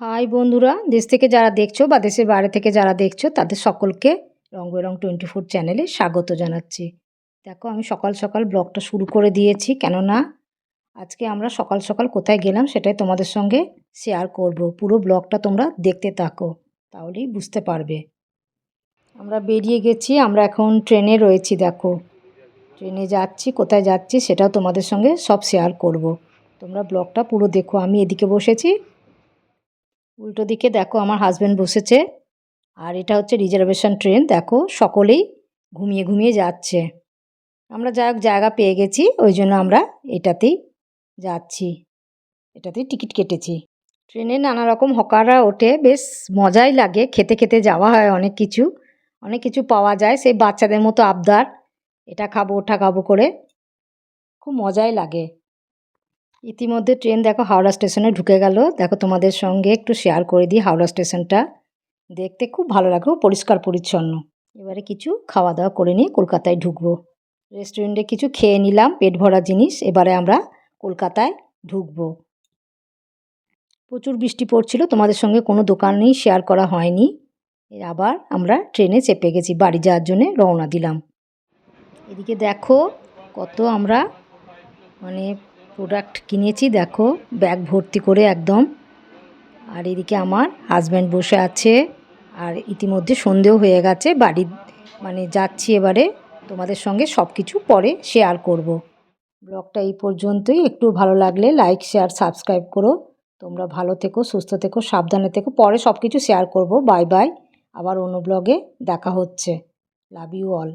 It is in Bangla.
হাই বন্ধুরা, দেশ থেকে যারা দেখছ বা দেশের বাইরে থেকে যারা দেখছ, তাদের সকলকে রং বেরং টোয়েন্টি ফোর চ্যানেলে স্বাগত জানাচ্ছি। দেখো, আমি সকাল সকাল ব্লগটা শুরু করে দিয়েছি, কেননা আজকে আমরা সকাল সকাল কোথায় গেলাম সেটাই তোমাদের সঙ্গে শেয়ার করব। পুরো ব্লগটা তোমরা দেখতে থাকো, তাহলেই বুঝতে পারবে। আমরা বেরিয়ে গেছি, আমরা এখন ট্রেনে রয়েছি, দেখো। ট্রেনে যাচ্ছি, কোথায় যাচ্ছি সেটাও তোমাদের সঙ্গে সব শেয়ার করব। তোমরা ব্লগটা পুরো দেখো, আমি এদিকে বসেছি উল্টো দিকে দেখো আমার হাজব্যান্ড বসেছে, আর এটা হচ্ছে রিজার্ভেশন ট্রেন দেখো সকলেই ঘুমিয়ে ঘুমিয়ে যাচ্ছে। আমরা যাই হোক জায়গা পেয়ে গেছি, ওই জন্য আমরা এটাতেই যাচ্ছি, এটাতেই টিকিট কেটেছি। ট্রেনে নানা রকম হকাররা ওঠে, বেশ মজাই লাগে, খেতে খেতে যাওয়া হয় অনেক কিছু অনেক কিছু পাওয়া যায়, সেই বাচ্চাদের মতো আবদার, এটা খাব ওটা খাব করে, খুব মজাই লাগে। ইতিমধ্যে ট্রেন দেখো হাওড়া স্টেশনে ঢুকে গেল। দেখো তোমাদের সঙ্গে একটু শেয়ার করে দিই হাওড়া স্টেশনটা। দেখতে খুব ভালো লাগে পরিষ্কার পরিচ্ছন্ন। এবারে কিছু খাওয়া দাওয়া করে নিয়ে কলকাতায় ঢুকবো। রেস্টুরেন্টে কিছু খেয়ে নিলাম, পেট ভরা জিনিস। এবারে আমরা কলকাতায় ঢুকবো। প্রচুর বৃষ্টি পড়ছিল, তোমাদের সঙ্গে কোনো দোকানেই শেয়ার করা হয়নি। আবার আমরা ট্রেনে চেপে গেছি, বাড়ি যাওয়ার জন্যে রওনা দিলাম। এদিকে দেখো কত আমরা মানে প্রোডাক্ট কিনেছি, দেখো ব্যাগ ভর্তি করে একদম। আর এদিকে আমার হাজব্যান্ড বসে আছে, আর ইতিমধ্যে সন্ধেও হয়ে গেছে, বাড়ি মানে যাচ্ছি এবারে, তোমাদের সঙ্গে সব কিছু পরে শেয়ার করব। ব্লগটা এই পর্যন্তই, একটু ভালো লাগলে লাইক শেয়ার সাবস্ক্রাইব করো। তোমরা ভালো থেকো, সুস্থ থেকো, সাবধানে থেকো, পরে সব কিছু শেয়ার করব। বাই বাই আবার অন্য ব্লগে দেখা হচ্ছে। Love you all